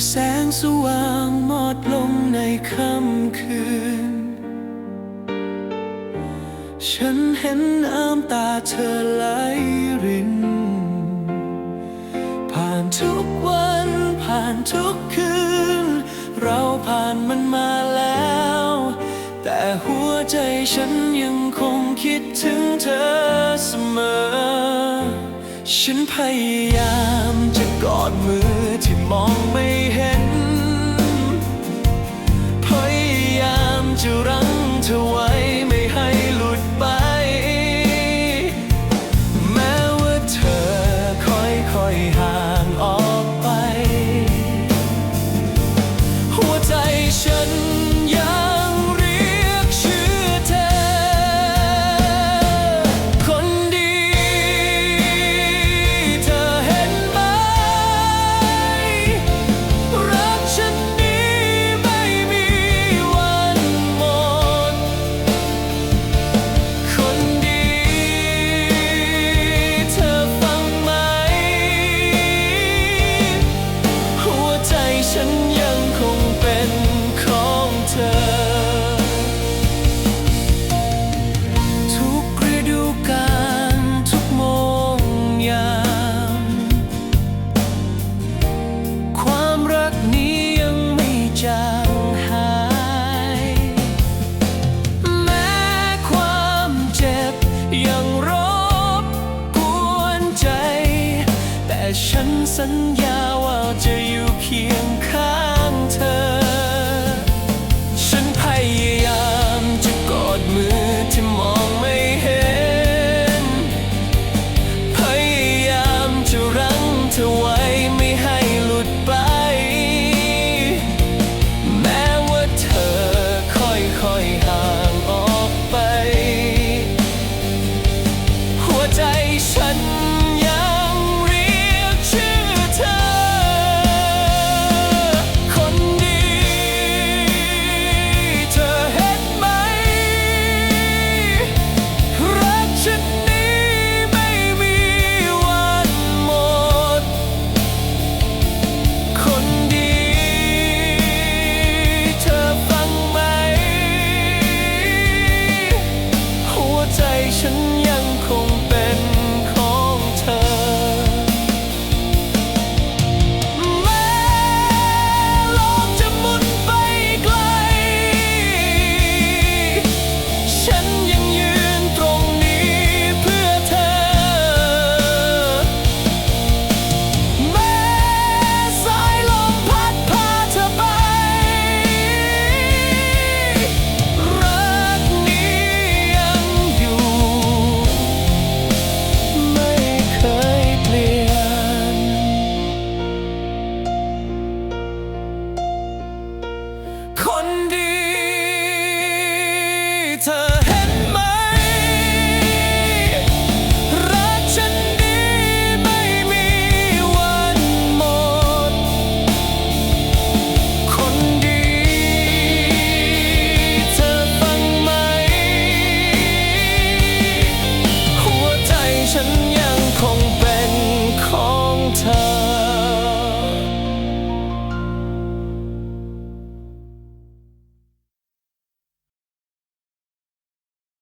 ื่อแสงสว่างหมดลงในค่ำคืน ฉันเห็นน้ำตาเธอไหลริน ผ่านทุกวันผ่านทุกคืน เราผ่านมันมาแล้ว แต่หัวใจฉันยังคงคิดถึงเธอเสมอ ฉันพยายามจะกอดมือ มองไม่เห็น ฉันสัญญาว่าจะอยู่เคียงข้าง